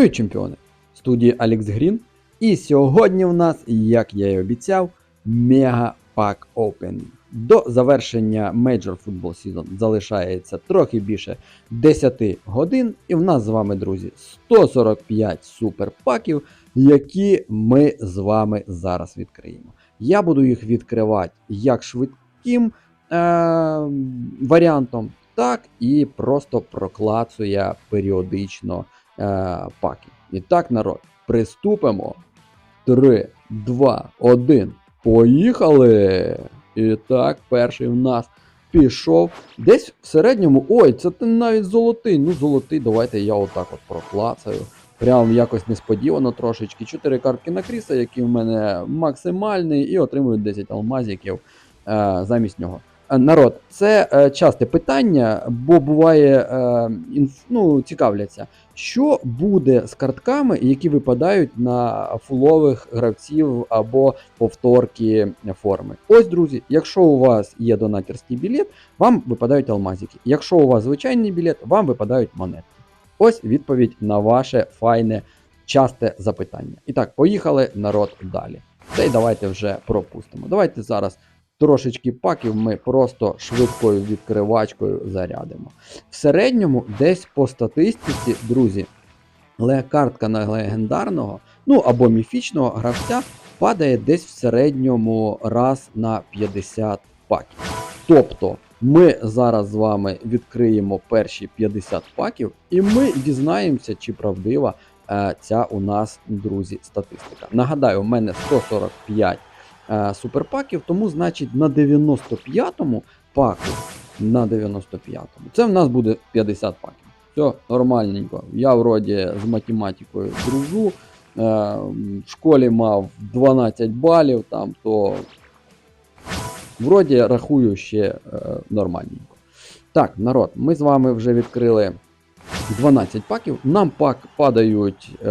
Привіт, чемпіони! В студії Алекс Грін. І сьогодні в нас, як я і обіцяв, мега пак Open. До завершення Major Football Season залишається трохи більше 10 годин. І в нас з вами, друзі, 145 суперпаків, які ми з вами зараз відкриємо. Я буду їх відкривати як швидким е- варіантом, так і просто проклацує періодично е, паки. І так, народ, приступимо. 3, 2, 1. Поїхали! І так, перший в нас пішов. Десь в середньому. Ой, це ти навіть золотий. Ну, золотий, давайте я отак от проклацаю. Прям якось несподівано трошечки. 4 картки на кріса, які в мене максимальний, і отримую 10 алмазиків е, замість нього. Е, Народ, це е, часте питання, бо буває е, інф, ну, цікавляться, що буде з картками, які випадають на фулових гравців або повторки форми. Ось, друзі, якщо у вас є донатерський білет, вам випадають алмазики. Якщо у вас звичайний білет, вам випадають монетки. Ось відповідь на ваше файне часте запитання. І так, поїхали народ далі. Та й давайте вже пропустимо. Давайте зараз трошечки паків ми просто швидкою відкривачкою зарядимо. В середньому, десь по статистиці, друзі, картка на легендарного, ну або міфічного гравця падає десь в середньому раз на 50 паків. Тобто, ми зараз з вами відкриємо перші 50 паків, і ми дізнаємося, чи правдива е, ця у нас, друзі, статистика. Нагадаю, у мене 145 е, суперпаків, тому значить на 95-му паку, на 95-му, це в нас буде 50 паків. Все нормальненько. Я вроді з математикою дружу. Е, в школі мав 12 балів, там, то вроді рахую ще е, нормальненько. Так, народ, ми з вами вже відкрили 12 паків. Нам пак падають е,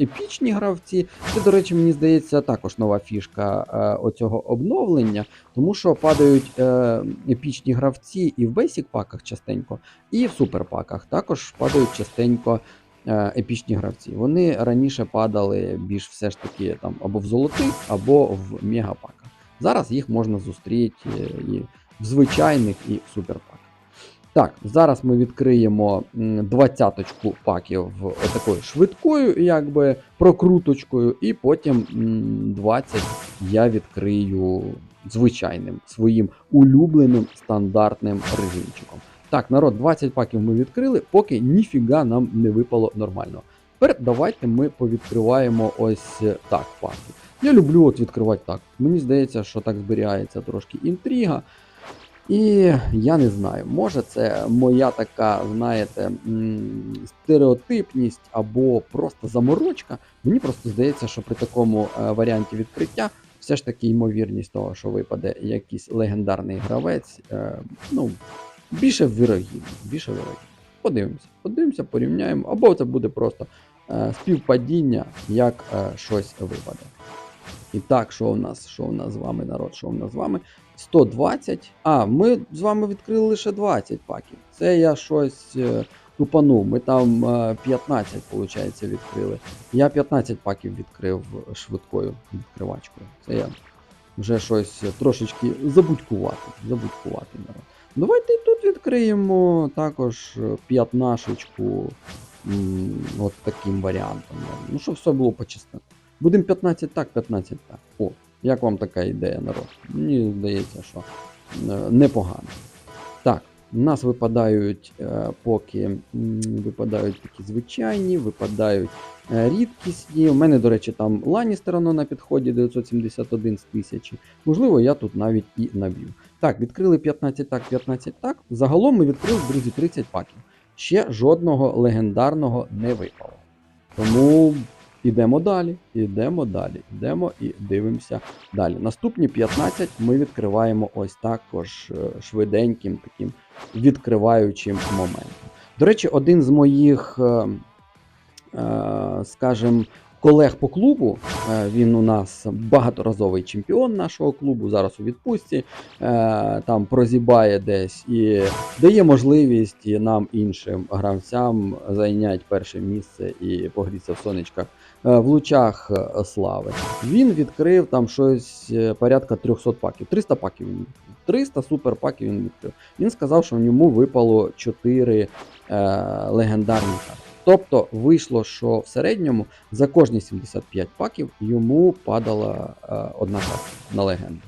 епічні гравці. Це, до речі, мені здається, також нова фішка е, оцього обновлення, тому що падають е, епічні гравці і в бейсік паках частенько, і в суперпаках також падають частенько е, епічні гравці. Вони раніше падали більш все ж таки там або в золотих, або в мегапаках. Зараз їх можна зустріти е, і в звичайних, і в суперпаках. Так, зараз ми відкриємо двадцяточку паків отакою швидкою, якби прокруточкою, і потім 20 я відкрию звичайним своїм улюбленим стандартним режимчиком. Так, народ, 20 паків ми відкрили, поки ніфіга нам не випало нормально. Тепер давайте ми повідкриваємо ось е, так паки. Я люблю от відкривати так. Мені здається, що так зберігається трошки інтрига. І я не знаю, може це моя така, знаєте, стереотипність або просто заморочка. Мені просто здається, що при такому е, варіанті відкриття все ж таки ймовірність того, що випаде якийсь легендарний гравець, е, ну, більше вирогідно, більше вирогідно. Подивимося, подивимося, порівняємо, або це буде просто е, співпадіння, як щось випаде. І так, що у нас? Що у нас з вами, народ? Що у нас з вами? 120. А, ми з вами відкрили лише 20 паків. Це я щось е, тупанув. Ми там е, 15, виходить, відкрили. Я 15 паків відкрив швидкою відкривачкою. Це я вже щось трошечки забудькувати. Забудькувати народ. Давайте тут відкриємо також е, п'ятнашечку от таким варіантом. Ну, щоб все було по чесноку. Будемо 15 так, 15 так. О, як вам така ідея, народ? Мені здається, що е, непогано. Так, у нас випадають е, поки випадають такі звичайні, випадають е, рідкісні. У мене, до речі, там Ланністер воно на підході 971 з 1000. Можливо, я тут навіть і наб'ю. Так, відкрили 15 так, 15 так. Загалом ми відкрили, друзі, 30 паків. Ще жодного легендарного не випало. Тому Ідемо далі, ідемо далі, йдемо і дивимося далі. Наступні 15 ми відкриваємо ось також е, швиденьким таким відкриваючим моментом. До речі, один з моїх, е, е, скажімо, колег по клубу. Він у нас багаторазовий чемпіон нашого клубу, зараз у відпустці, там прозібає десь і дає можливість нам іншим гравцям зайняти перше місце і погрітися в сонечках в лучах е, слави. Він відкрив там щось е, порядка 300 паків. 300 паків він відкрив. 300 супер паків він відкрив. Він сказав, що в ньому випало 4 е, легендарні карти. Тобто вийшло, що в середньому за кожні 75 паків йому падала е, одна карта на легенду.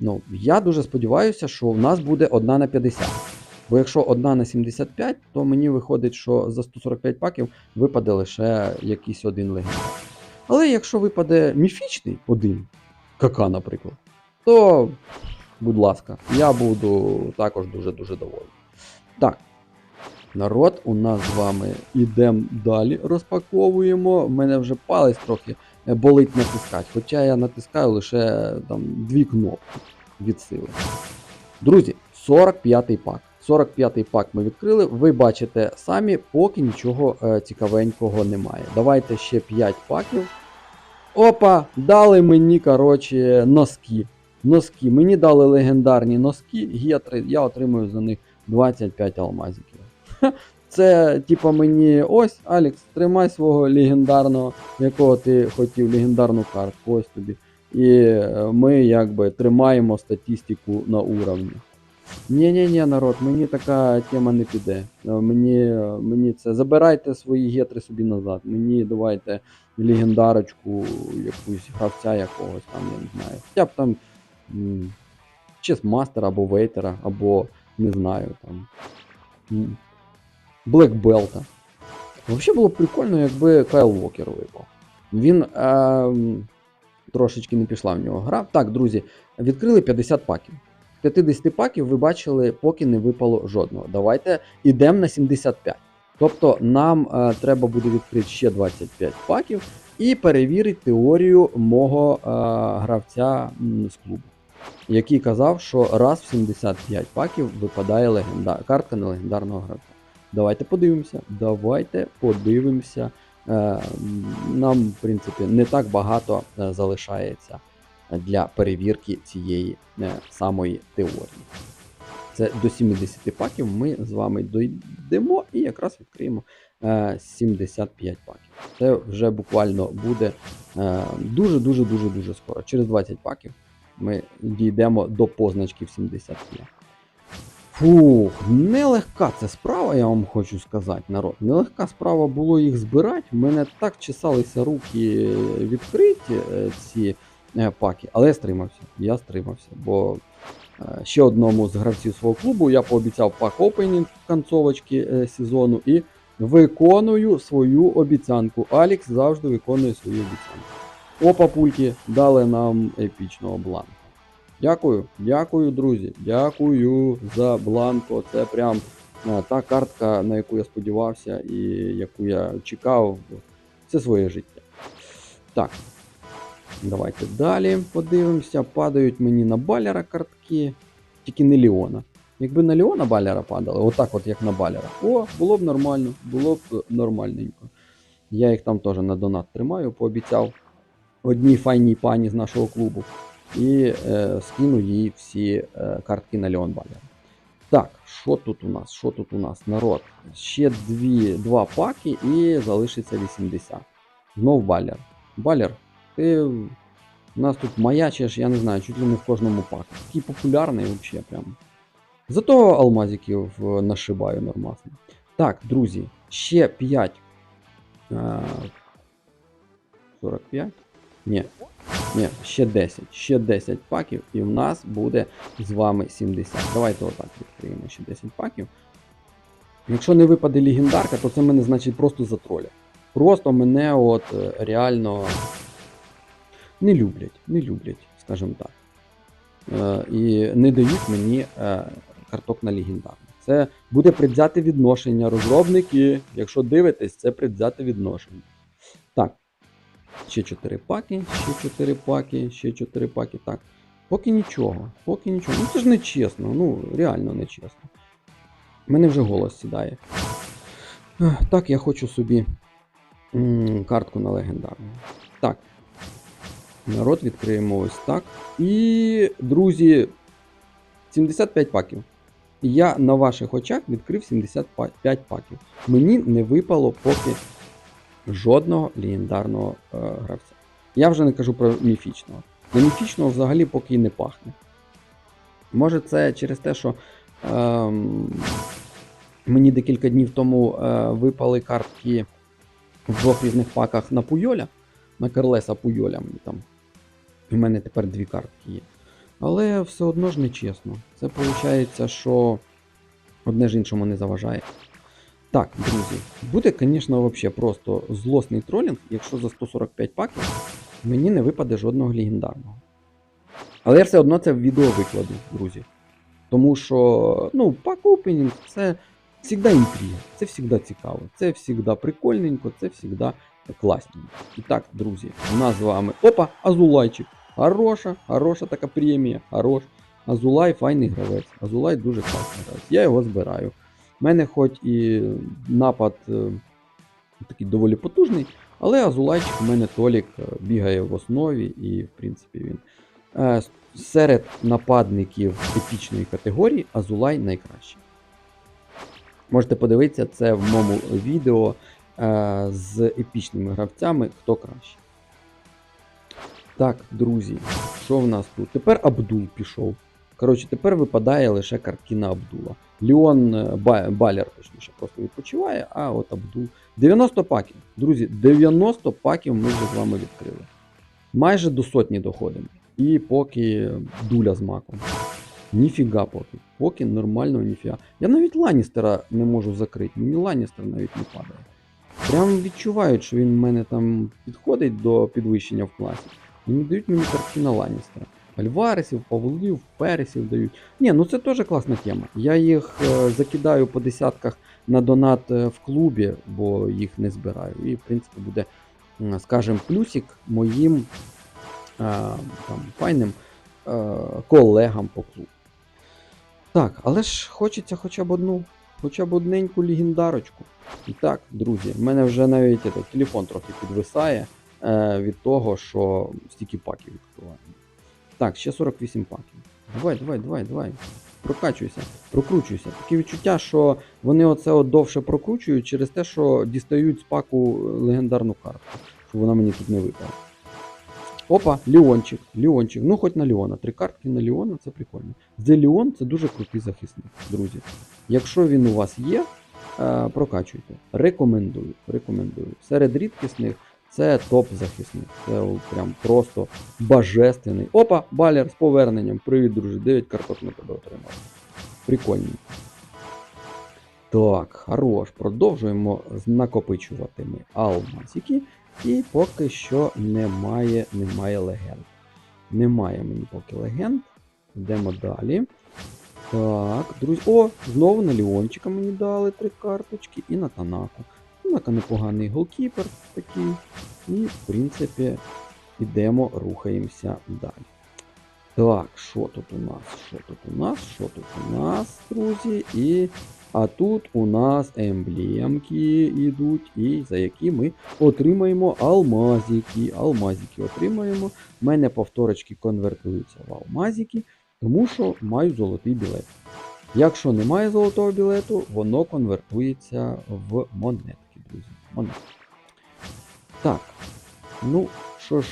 Ну, я дуже сподіваюся, що в нас буде одна на 50. Бо якщо одна на 75, то мені виходить, що за 145 паків випаде лише якийсь один легендар. Але якщо випаде міфічний один, КК, наприклад, то, будь ласка, я буду також дуже-дуже довольний. Так, народ, у нас з вами ідемо далі, розпаковуємо. У мене вже палець трохи е, болить натискати, хоча я натискаю лише там дві кнопки від сили. Друзі, 45-й пак. 45-й пак ми відкрили. Ви бачите самі, поки нічого е, цікавенького немає. Давайте ще 5 паків. Опа, дали мені, коротше, носки. Носки. Мені дали легендарні носки, я отримую за них 25 алмазиків. Це, типа, мені ось, Алекс, тримай свого легендарного, якого ти хотів, легендарну картку, ось тобі. І е, ми якби тримаємо статистику на уровні. Ні-ні-ні, народ, мені така тема не піде. Е, Мені, е, мені це. Забирайте свої гетри собі назад. Мені давайте легендарочку, якусь гравця якогось там, я не знаю. Хоча б там чесмастера або вейтера, або не знаю там. Блекбелта. Взагалі було б прикольно, якби Кайл Уокер випав. Він ем, трошечки не пішла в нього гра. Так, друзі, відкрили 50 паків. З 50 паків ви бачили, поки не випало жодного. Давайте йдемо на 75. Тобто нам е, треба буде відкрити ще 25 паків і перевірити теорію мого е, гравця з клубу, який казав, що раз в 75 паків випадає легенда... картка на легендарного гравця. Давайте подивимося. Давайте подивимося. Е, Нам, в принципі, не так багато е, залишається для перевірки цієї е, самої теорії. Це до 70 паків ми з вами дійдемо і якраз відкриємо е, 75 паків. Це вже буквально буде е, дуже-дуже дуже дуже скоро. Через 20 паків ми дійдемо до позначки в 75. Фух, нелегка це справа, я вам хочу сказати, народ. Нелегка справа було їх збирати. У мене так чесалися руки відкриті е, ці е, паки, але я стримався. Я стримався, бо е, ще одному з гравців свого клубу я пообіцяв пак опенінг в концовочці е, сезону і виконую свою обіцянку. Алікс завжди виконує свою обіцянку. Опа, пульки, дали нам епічного бланку. Дякую, дякую, друзі. Дякую за бланко. Це прям е, та картка, на яку я сподівався і яку я чекав все своє життя. Так. Давайте далі подивимося. Падають мені на балера картки, тільки не Ліона. Якби на Ліона балера падали, отак от як на балера. О, було б нормально, було б нормальненько. Я їх там теж на донат тримаю, пообіцяв одній файній пані з нашого клубу. І е, скину їй всі е, картки на Леон Балера. Так, що тут у нас? Що тут у нас? Народ. Ще дві, два паки і залишиться 80. Знов балер. Балер, ти у нас тут маячиш, я не знаю, чуть ли не в кожному паку. Такий популярний взагалі прям. Зато алмазиків е, нашибаю нормасно. Так, друзі, ще 5. Е, 45? Ні. Ні, ще 10. Ще 10 паків, і в нас буде з вами 70. Давайте отак відкриємо ще 10 паків. Якщо не випаде легендарка, то це мене значить просто затролять. Просто мене от е, реально не люблять, не люблять, скажімо так. Е, і не дають мені е, карток на легендарну. Це буде предвзяте відношення. Розробники, якщо дивитесь, це предвзяте відношення. Так. Ще 4 паки, ще 4 паки, ще 4 паки. Так. Поки нічого, поки нічого. Ну це ж не чесно, ну реально не чесно. Мене вже голос сідає. Так, я хочу собі м, картку на легендарну. Так. Народ відкриємо ось так. І, друзі, 75 паків. Я на ваших очах відкрив 75 паків. Мені не випало поки жодного легендарного е, гравця. Я вже не кажу про міфічного. На міфічного взагалі поки й не пахне. Може, це через те, що ем, мені декілька днів тому е, випали картки в двох різних паках на Пуйоля, на Карлеса Пуйоля мені там. У мене тепер дві картки є. Але все одно ж не чесно. Це виходить, що одне ж іншому не заважає. Так, друзі, буде, звісно, взагалі просто злосний тролінг, якщо за 145 паків мені не випаде жодного легендарного. Але я все одно це в відео викладу, друзі. Тому що, ну, пак опенінг це завжди інтрига, це завжди цікаво, це завжди прикольненько, це завжди класненько. І так, друзі, у нас з вами. Опа, Азулайчик. Хороша, хороша така премія, хорош. Азулай файний гравець. Азулай дуже класний гравець. Я його збираю. У мене хоч і напад е, такий доволі потужний, але Азулайчик у мене Толік е, бігає в основі, і, в принципі, він. Е, серед нападників епічної категорії Азулай найкращий. Можете подивитися це в моєму відео з епічними гравцями, хто краще. Так, друзі, що в нас тут? Тепер Абдул пішов. Коротше, тепер випадає лише картина Абдула. Ліон е, Балер, точніше, просто відпочиває, а от Абдул. 90 паків. Друзі, 90 паків ми вже з вами відкрили. Майже до сотні доходимо. І поки дуля з маком. Ніфіга поки. Поки нормального ніфіга. Я навіть Ланністера не можу закрити. Мені Ланністер навіть не падає. Прям відчувають, що він в мене там підходить до підвищення в класі. І не дають мені картина Ланністера. Альваресів, Павлів, Пересів дають. Ні, ну це теж класна тема. Я їх е, закидаю по десятках на донат е, в клубі, бо їх не збираю. І, в принципі, буде, м, скажем, плюсик моїм е, там, файним колегам по клубу. Так, але ж хочеться хоча б одну, хоча б одненьку легендарочку. І так, друзі, в мене вже навіть этот, телефон трохи підвисає е, від того, що стільки паків відкриваємо. Так, ще 48 паків. Давай, давай, давай, давай. Прокачуйся, прокручуйся. Таке відчуття, що вони оце от довше прокручують через те, що дістають з паку легендарну карту, щоб вона мені тут не випала. Опа, Леончик, Леончик. Ну, хоч на Леона. Три картки на Леона це прикольно. The Леон це дуже крутий захисник, друзі. Якщо він у вас є, е, прокачуйте. Рекомендую. Рекомендую. Серед рідкісних це топ-захисник. Це прям просто божественний. Опа, балер з поверненням. Привіт, друже. 9 карток на тебе отримав. Прикольний. Так, хорош. Продовжуємо накопичувати ми алмазики. І поки що немає, немає легенд. Немає мені поки легенд. Йдемо далі. Так, друзі. О, знову на Ліончика мені дали три карточки і на Танаку. Танака непоганий голкіпер такий. І, в принципі, йдемо, рухаємося далі. Так, що тут у нас? Що тут у нас? Що тут у нас, друзі? І. А тут у нас емблемки йдуть, і за які ми отримаємо алмазики. Алмазики отримаємо. У мене повторочки конвертуються в алмазики, тому що маю золотий білет. Якщо немає золотого білету, воно конвертується в монетки, друзі. Монетки. Так. Ну, що ж,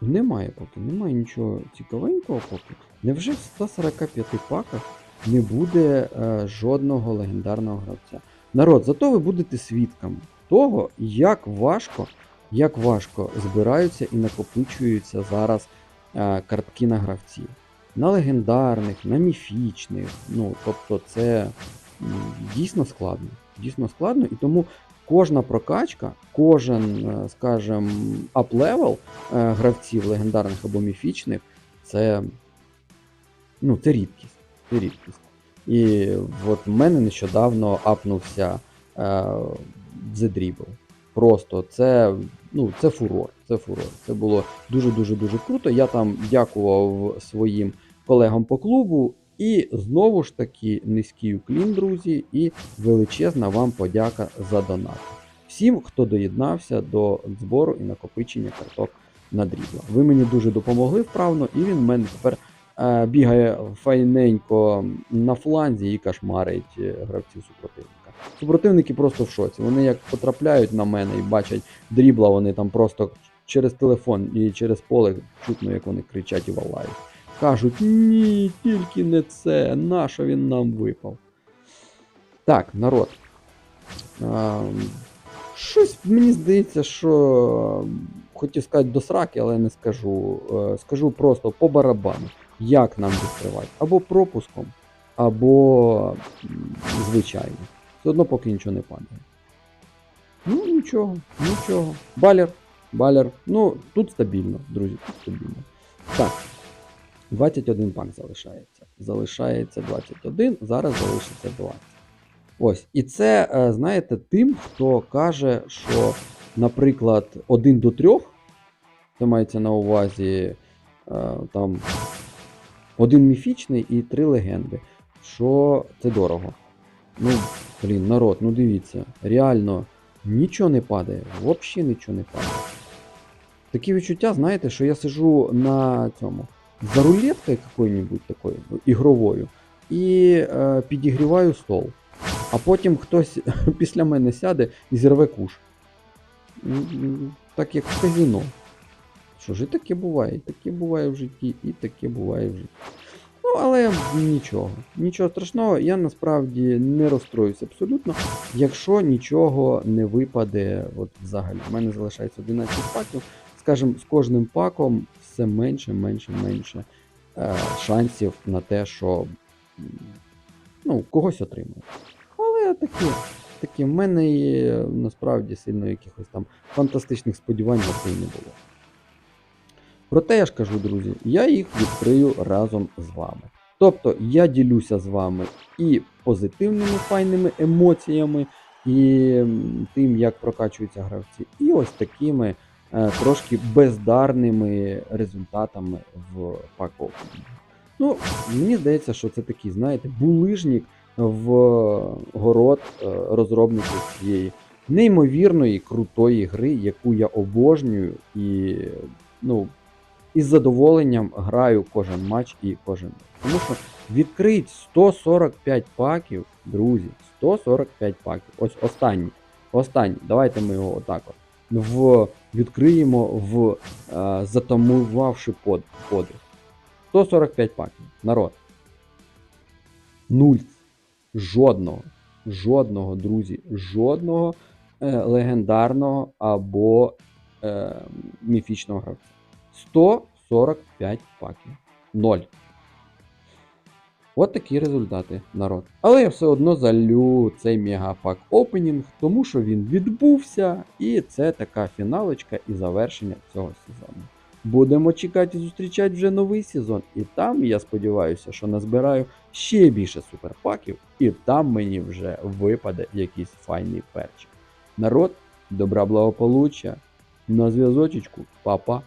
немає поки, немає нічого цікавенького поки. Невже в 145 паках не буде е, жодного легендарного гравця? Народ, зато ви будете свідками того, як важко, як важко збираються і накопичуються зараз е, картки на гравців. На легендарних, на міфічних. Ну, тобто це дійсно складно. Дійсно складно, і тому кожна прокачка, кожен, е, скажімо, аплевел е, гравців легендарних або міфічних, це, ну, це рідкість. Це рідкість. І от в мене нещодавно апнувся е, The Dribble. Просто це, ну, це фурор. Це фурор. Це було дуже-дуже дуже круто. Я там дякував своїм колегам по клубу. І знову ж таки низький уклін, друзі, і величезна вам подяка за донат. всім, хто доєднався до збору і накопичення карток на дрібла. Ви мені дуже допомогли вправно, і він в мене тепер е, бігає файненько на фланзі і кошмарить е, гравців супротивника. Супротивники просто в шоці. Вони як потрапляють на мене і бачать дрібла, вони там просто через телефон і через поле чутно, як вони кричать і валають. Кажуть, ні, тільки не це, нащо він нам випав. Так, народ. А, щось мені здається, що хотів сказати до сраки, але не скажу. Е, Скажу просто по барабану, як нам відкривати. Або пропуском, або звичайно. Все одно поки нічого не падає. Ну, нічого, нічого. Балер, балер. Ну, тут стабільно, друзі, тут стабільно. Так. 21 пак залишається. Залишається 21, зараз залишиться 20. Ось. І це, е, знаєте, тим, хто каже, що, наприклад, 1 до 3, це мається на увазі е, там один міфічний і три легенди. Що це дорого. Ну, блін, народ, ну дивіться, реально нічого не падає, взагалі нічого не падає. Такі відчуття, знаєте, що я сижу на цьому за рулеткою какой-нибудь такою ігровою і е, підігріваю стол. А потім хтось після мене сяде і зірве куш. Так як в казино. Що ж, і таке буває, і таке буває в житті, і таке буває в житті. Ну, але нічого. Нічого страшного, я насправді не розстроюсь абсолютно, якщо нічого не випаде от взагалі. У мене залишається 11 паків. Скажімо, з кожним паком все менше, менше, менше е, шансів на те, що ну, когось отримає. Але таке, таке, в мене насправді сильно якихось там фантастичних сподівань на це не було. Проте я ж кажу, друзі, я їх відкрию разом з вами. Тобто я ділюся з вами і позитивними файними емоціями, і тим, як прокачуються гравці, і ось такими е, трошки бездарними результатами в пак-опенінгу. Ну, мені здається, що це такий, знаєте, булижник в город е, розробників цієї неймовірної крутої гри, яку я обожнюю і ну, із задоволенням граю кожен матч і кожен. Тому що відкрить 145 паків, друзі, 145 паків. Ось останній. Останній. Давайте ми його отак от. В, відкриємо в е, затамувавши под, подих. 145 паків. Народ. Нуль. Жодного. Жодного, друзі, жодного е, легендарного або е, міфічного гравця. 145 паків. Ноль. От такі результати, народ. Але я все одно залю цей мегапак опенінг, тому що він відбувся, і це така фіналочка і завершення цього сезону. Будемо чекати і зустрічати вже новий сезон. І там, я сподіваюся, що назбираю ще більше суперпаків, і там мені вже випаде якийсь файний перчик. Народ, добра благополуччя, на зв'язочечку, па-па.